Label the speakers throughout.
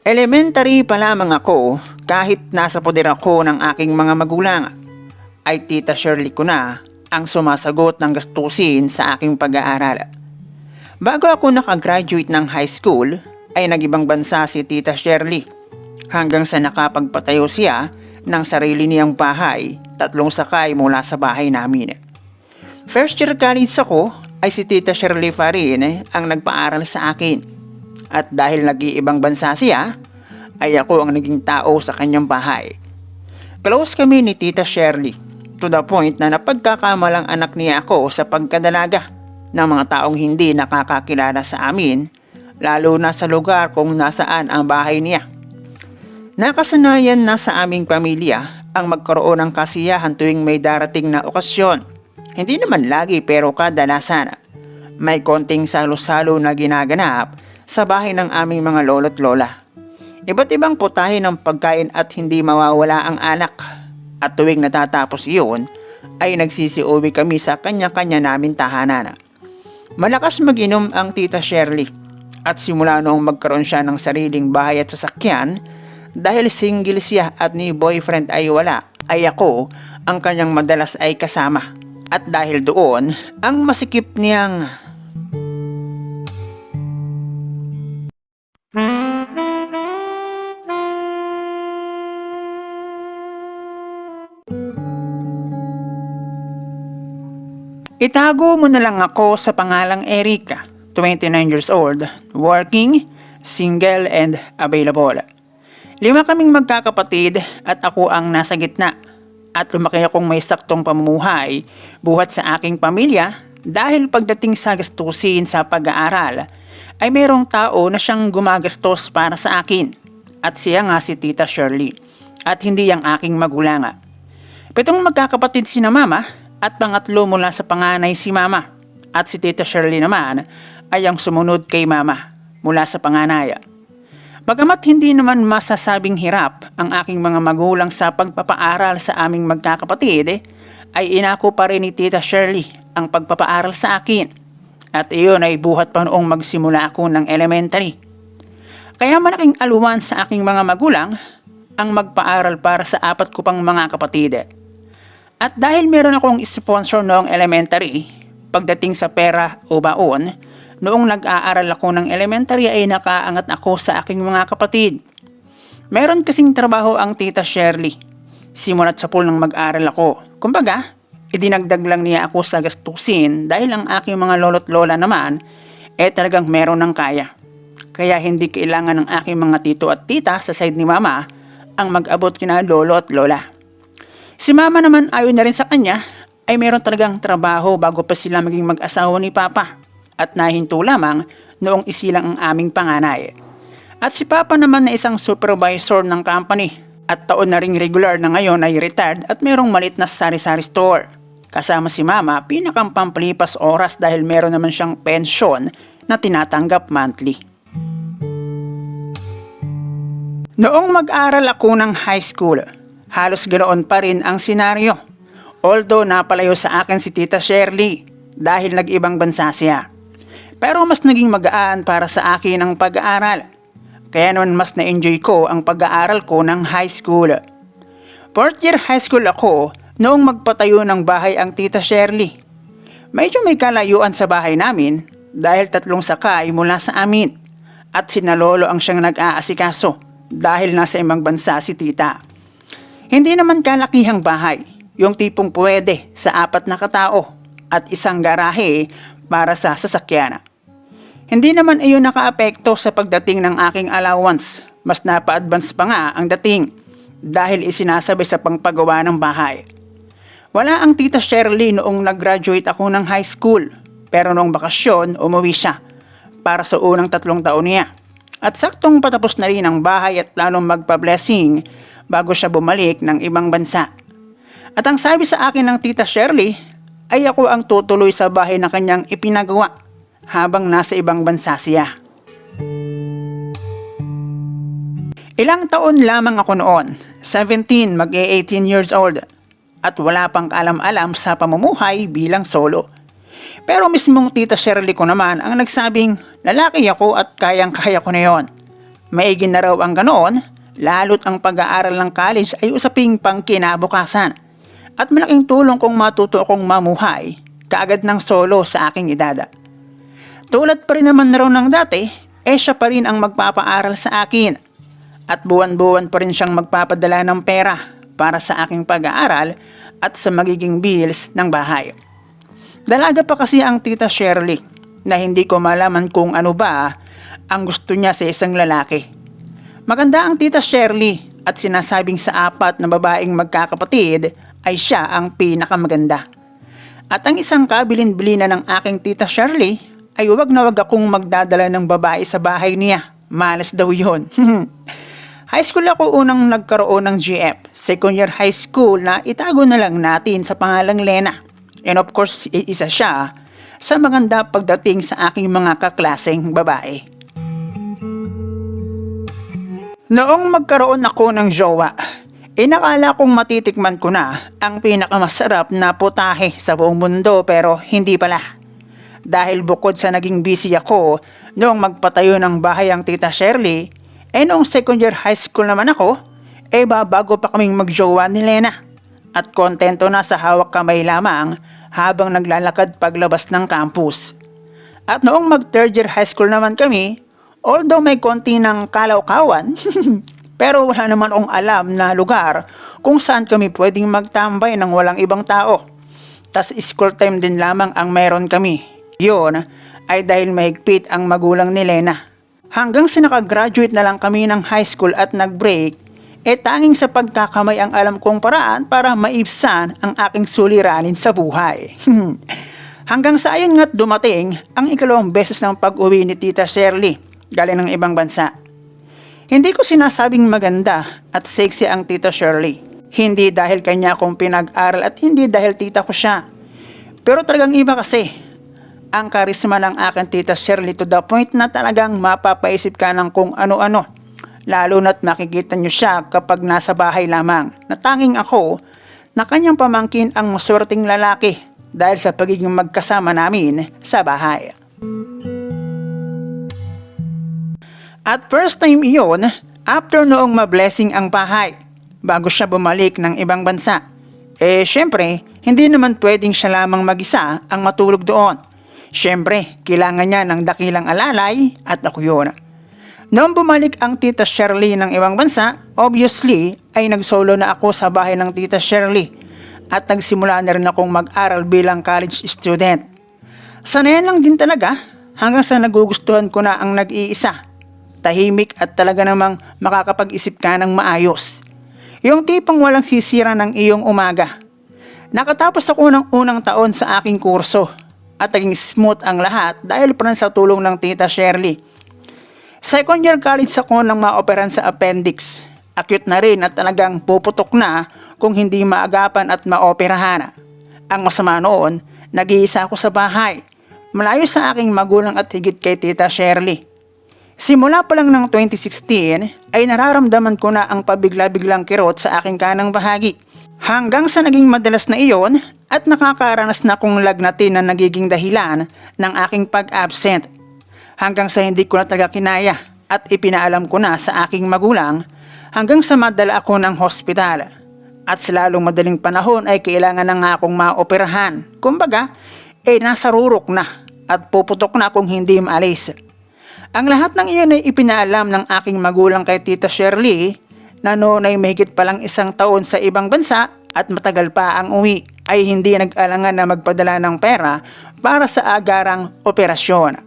Speaker 1: Elementary pa lamang ako kahit nasa poder ako ng aking mga magulang ay tita Shirley ko na ang sumasagot ng gastusin sa aking pag-aaral. Bago ako nakagraduate ng high school ay nagibang bansa si tita Shirley hanggang sa nakapagpatayo siya ng sarili niyang bahay tatlong sakay mula sa bahay namin. First year college ako ay si Tita Shirley pa rin ang nagpaaral sa akin. At dahil nag-iibang bansa siya, ay ako ang naging tao sa kanyang bahay. Close kami ni Tita Shirley to the point na napagkakamalang anak niya ako sa pagkadalaga ng mga taong hindi nakakakilala sa amin, lalo na sa lugar kung nasaan ang bahay niya. Nakasanayan na sa aming pamilya ang magkaroon ng kasiyahan tuwing may darating na okasyon. Hindi naman lagi pero kadalasan. May konting salo-salo na ginaganap sa bahay ng aming mga lolo't lola. Iba't ibang putahe ng pagkain at hindi mawawala ang alak. At tuwing natatapos iyon, ay nagsisiuwi kami sa kanya-kanya namin tahanan. Malakas mag-inom ang tita Shirley at simula noong magkaroon siya ng sariling bahay at sasakyan, dahil single siya at ni boyfriend ay wala, ay ako ang kanyang madalas ay kasama. At dahil doon, ang masikip niyang Itago mo na lang ako sa pangalang Erika, 29 years old, working, single and available. Lima kaming magkakapatid at ako ang nasa gitna. At lumaki akong may saktong pamumuhay buhat sa aking pamilya dahil pagdating sa gastusin sa pag-aaral ay mayroong tao na siyang gumagastos para sa akin. At siya nga si Tita Shirley at hindi ang aking magulang. Pitong magkakapatid si na mama at pangatlo mula sa panganay si mama. At si Tita Shirley naman ay ang sumunod kay mama mula sa panganay. Bagamat hindi naman masasabing hirap ang aking mga magulang sa pagpapaaral sa aming magkakapatid, eh, ay inako pa rin ni Tita Shirley ang pagpapaaral sa akin. At iyon ay buhat pa noong magsimula ako ng elementary. Kaya malaking aluwan sa aking mga magulang ang magpaaral para sa apat ko pang mga kapatid. At dahil meron akong sponsor noong elementary, pagdating sa pera o baon, noong nag-aaral ako ng elementary ay nakaangat ako sa aking mga kapatid. Meron kasing trabaho ang tita Shirley. Simulat sa pool nang mag-aral ako. Kumbaga, idinagdag lang niya ako sa gastusin dahil ang aking mga lolo't lola naman eh talagang meron ng kaya. Kaya hindi kailangan ng aking mga tito at tita sa side ni mama ang mag-abot kina lolo at lola. Si mama naman ayon na rin sa kanya ay meron talagang trabaho bago pa sila maging mag-asawa ni papa at nahinto lamang noong isilang ang aming panganay. At si papa naman na isang supervisor ng company at taon na ring regular na ngayon ay retired at merong malit na sari-sari store. Kasama si mama pinakang pampalipas oras dahil meron naman siyang pensyon na tinatanggap monthly. Noong mag-aral ako ng high school, halos ganoon pa rin ang senaryo. Although napalayo sa akin si Tita Shirley dahil nag-ibang bansa siya. Pero mas naging magaan para sa akin ang pag-aaral. Kaya noon mas na-enjoy ko ang pag-aaral ko ng high school. Fourth year high school ako noong magpatayo ng bahay ang Tita Shirley. Medyo may kalayuan sa bahay namin dahil tatlong sakay mula sa amin at sinalolo ang siyang nag-aasikaso dahil nasa ibang bansa si tita. Hindi naman kalakihang bahay, yung tipong pwede sa apat na katao at isang garahe para sa sasakyan. Hindi naman iyon nakaapekto sa pagdating ng aking allowance, mas napa-advance pa nga ang dating dahil isinasabay sa pangpagawa ng bahay. Wala ang tita Shirley noong nag-graduate ako ng high school, pero noong bakasyon umuwi siya para sa unang tatlong taon niya. At saktong patapos na rin ang bahay at planong magpa-blessing bago siya bumalik ng ibang bansa. At ang sabi sa akin ng tita Shirley ay ako ang tutuloy sa bahay na kanyang ipinagawa habang nasa ibang bansa siya. Ilang taon lamang ako noon, 17 mag-18 years old, at wala pang kaalam-alam sa pamumuhay bilang solo. Pero mismong tita Shirley ko naman ang nagsabing lalaki ako at kayang-kaya ko na yon. Maigi na raw ang ganoon, lalo't ang pag-aaral ng college ay usaping pang kinabukasan. At malaking tulong kung matuto akong mamuhay, kaagad ng solo sa aking edad. Tulad pa rin naman raw ng dati, eh siya pa rin ang magpapaaral sa akin. At buwan-buwan pa rin siyang magpapadala ng pera para sa aking pag-aaral at sa magiging bills ng bahay. Dalaga pa kasi ang tita Shirley na hindi ko malaman kung ano ba ang gusto niya sa isang lalaki. Maganda ang tita Shirley at sinasabing sa apat na babaeng magkakapatid ay siya ang pinakamaganda. At ang isang kabilin-bilina ng aking tita Shirley ay wag na wag akong magdadala ng babae sa bahay niya. Malas daw yun. high school ako unang nagkaroon ng GF. Second year high school na itago na lang natin sa pangalang Lena. And of course, isa siya sa maganda pagdating sa aking mga kaklaseng babae. Noong magkaroon ako ng jowa, inakala kong matitikman ko na ang pinakamasarap na putahe sa buong mundo pero hindi pala. Dahil bukod sa naging busy ako noong magpatayo ng bahay ang tita Shirley, eh noong second year high school naman ako, eh babago pa kaming magjowa ni Lena. At kontento na sa hawak kamay lamang habang naglalakad paglabas ng campus. At noong mag third year high school naman kami, although may konti ng kalawkawan, pero wala naman akong alam na lugar kung saan kami pwedeng magtambay ng walang ibang tao. Tas school time din lamang ang meron kami. Yun ay dahil mahigpit ang magulang ni Lena. Hanggang sa nakagraduate na lang kami ng high school at nag-break, e tanging sa pagkakamay ang alam kong paraan para maibsan ang aking suliranin sa buhay. Hanggang sa ayun nga't dumating ang ikalawang beses ng pag-uwi ni Tita Shirley galing ng ibang bansa. Hindi ko sinasabing maganda at sexy ang Tita Shirley. Hindi dahil kanya akong pinag-aral at hindi dahil tita ko siya. Pero talagang iba kasi. Ang karisma ng aking Tita Shirley to the point na talagang mapapaisip ka ng kung ano-ano. Lalo na't makikita niyo siya kapag nasa bahay lamang. Natanging ako na kanyang pamangkin ang maswerteng lalaki dahil sa pagiging magkasama namin sa bahay. At first time iyon, after noong ma-blessing ang bahay, bago siya bumalik ng ibang bansa. Eh syempre, hindi naman pwedeng siya lamang mag-isa ang matulog doon. Syempre, kailangan niya ng dakilang alalay at ako yun. Noong bumalik ang tita Shirley ng ibang bansa, obviously ay nagsolo na ako sa bahay ng tita Shirley at nagsimula na rin akong mag-aral bilang college student. Sanayan lang din talaga hanggang sa nagugustuhan ko na ang nag-iisa. Tahimik at talaga namang makakapag-isip ka ng maayos. Yung tipong walang sisira ng iyong umaga. Nakatapos ako ng unang taon sa aking kurso at naging smooth ang lahat dahil pa sa tulong ng tita Shirley. Second year college ako nang maoperan sa appendix. Acute na rin at talagang puputok na kung hindi maagapan at maoperahan. Ang masama noon, nag-iisa ako sa bahay. Malayo sa aking magulang at higit kay Tita Shirley. Simula pa lang ng 2016 ay nararamdaman ko na ang pabigla-biglang kirot sa aking kanang bahagi. Hanggang sa naging madalas na iyon at nakakaranas na kong lagnatin na nagiging dahilan ng aking pag-absent. Hanggang sa hindi ko na talaga kinaya at ipinaalam ko na sa aking magulang hanggang sa madala ako ng hospital. At sa lalong madaling panahon ay kailangan na nga akong maoperahan. Kumbaga, eh nasa rurok na at puputok na kung hindi maalis. Ang lahat ng iyon ay ipinaalam ng aking magulang kay Tita Shirley na noon ay mahigit palang isang taon sa ibang bansa at matagal pa ang uwi ay hindi nag-alangan na magpadala ng pera para sa agarang operasyon.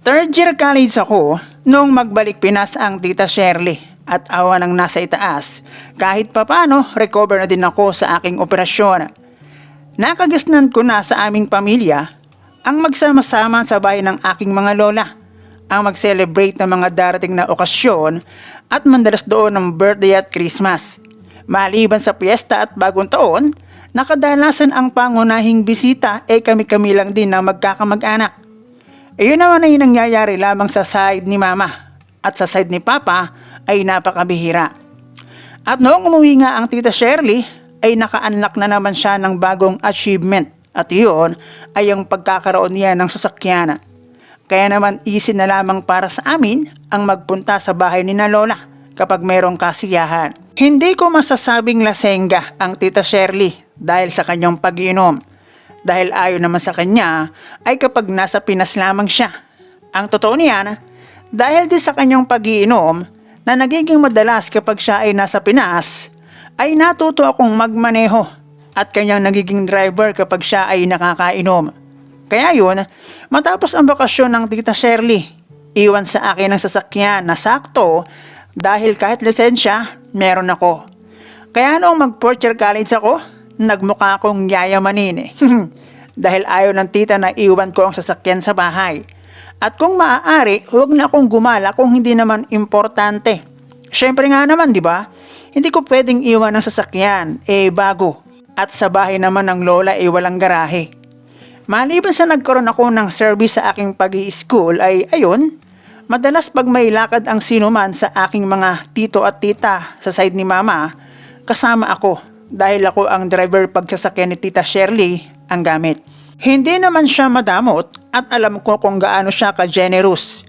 Speaker 1: Third year college ako noong magbalik Pinas ang Tita Shirley at awa ng nasa itaas kahit papano recover na din ako sa aking operasyon. Nakagisnan ko na sa aming pamilya ang magsama-sama sa bahay ng aking mga lola, ang mag-celebrate ng mga darating na okasyon at mandalas doon ng birthday at Christmas. Maliban sa piyesta at bagong taon, nakadalasan ang pangunahing bisita ay kami-kami lang din na magkakamag-anak. Iyon naman ay nangyayari lamang sa side ni mama at sa side ni papa ay napakabihira. At noong umuwi nga ang tita Shirley ay naka-unlock na naman siya ng bagong achievement at iyon ay ang pagkakaroon niya ng sasakyan. Kaya naman easy na lamang para sa amin ang magpunta sa bahay ni na Lola kapag mayroong kasiyahan. Hindi ko masasabing lasengga ang tita Shirley dahil sa kanyang pag-iinom. Dahil ayon naman sa kanya ay kapag nasa Pinas lamang siya. Ang totoo niyan, dahil din sa kanyang pag-iinom na nagiging madalas kapag siya ay nasa Pinas, ay natuto akong magmaneho at kanyang nagiging driver kapag siya ay nakakainom. Kaya yun, matapos ang bakasyon ng tita Shirley, iwan sa akin ng sasakyan na sakto dahil kahit lisensya, meron ako. Kaya noong mag-fourth year college ako, nagmukha akong yayamanin eh. dahil ayaw ng tita na iwan ko ang sasakyan sa bahay. At kung maaari, huwag na akong gumala kung hindi naman importante. Siyempre nga naman, di ba? Hindi ko pwedeng iwan ang sasakyan, eh bago. At sa bahay naman ng lola eh walang garahe. Maliban sa nagkaroon ako ng service sa aking pag school ay ayun, madalas pag may lakad ang sinuman sa aking mga tito at tita sa side ni mama, kasama ako dahil ako ang driver pagsasakyan ni tita Shirley ang gamit. Hindi naman siya madamot at alam ko kung gaano siya ka-generous.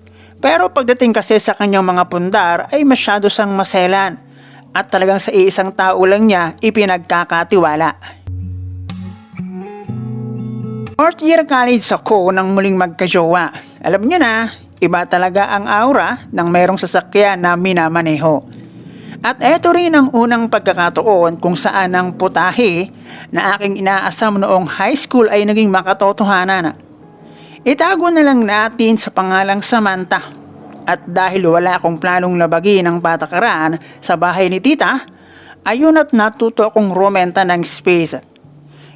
Speaker 1: Pero pagdating kasi sa kanyang mga pundar ay masyado siyang maselan at talagang sa iisang tao lang niya ipinagkakatiwala. Fourth year college ako nang muling magkajowa. Alam niyo na, iba talaga ang aura ng mayroong sasakyan na minamaneho. At eto rin ang unang pagkakataon kung saan ang putahe na aking inaasam noong high school ay naging makatotohanan. Itago na lang natin sa pangalang Samantha. At dahil wala akong planong labagin ang patakaran sa bahay ni tita, ayun at natuto akong rumenta ng space.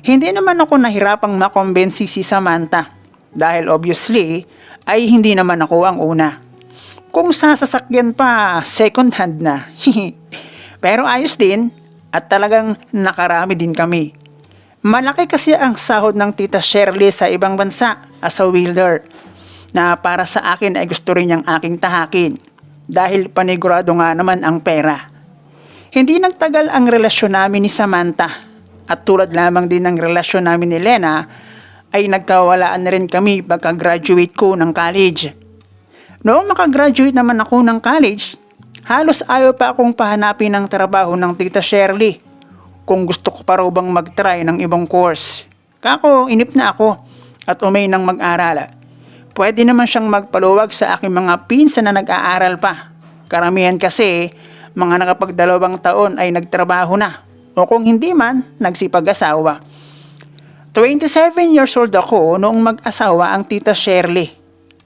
Speaker 1: Hindi naman ako nahirapang makombensi si Samantha dahil obviously ay hindi naman ako ang una. Kung sa sasakyan pa, second hand na. Pero ayos din at talagang nakarami din kami. Malaki kasi ang sahod ng tita Shirley sa ibang bansa as a wielder na para sa akin ay gusto rin niyang aking tahakin dahil panigurado nga naman ang pera. Hindi nagtagal ang relasyon namin ni Samantha at tulad lamang din ng relasyon namin ni Lena ay nagkawalaan na rin kami pagka-graduate ko ng college. Noong makagraduate naman ako ng college, halos ayaw pa akong pahanapin ng trabaho ng tita Shirley kung gusto ko pa raw bang mag-try ng ibang course. Kako, inip na ako at umay ng mag-aral. Pwede naman siyang magpaluwag sa aking mga pinsan na nag-aaral pa. Karamihan kasi, mga nakapagdalawang taon ay nagtrabaho na. O kung hindi man, nagsipag-asawa. 27 years old ako noong mag-asawa ang tita Shirley.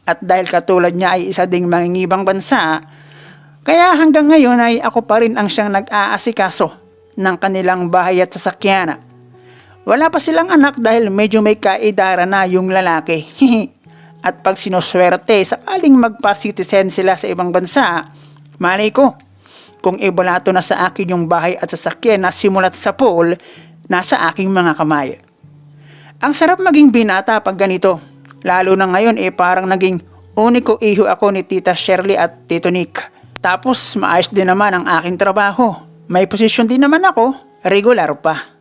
Speaker 1: At dahil katulad niya ay isa ding mangingibang bansa, kaya hanggang ngayon ay ako pa rin ang siyang nag-aasikaso ng kanilang bahay at sasakyan. Wala pa silang anak dahil medyo may kaedara na yung lalaki. at pag sinuswerte, sakaling magpa-citizen sila sa ibang bansa, malay ko, kung ibalato na sa akin yung bahay at sasakyan na simulat sa pool, nasa aking mga kamay. Ang sarap maging binata pag ganito. Lalo na ngayon eh parang naging uniko iho ako ni Tita Shirley at Tito Nick. Tapos maayos din naman ang aking trabaho. May posisyon din naman ako, regular pa.